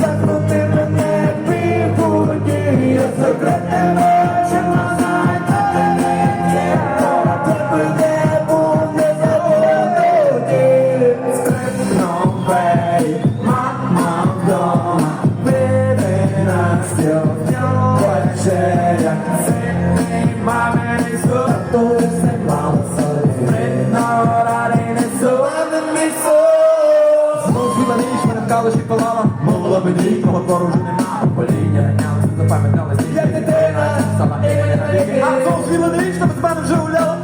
Закрути мене півгодні, я закрити Все, все, все, все, все, все, Тіла не ніч і палала, мовила мені, того двору вже нема. Покоління ганялися, запам'яталися, як дитина Сама ігри на віки, а то тіла не ніч, та без мене вже гуляла?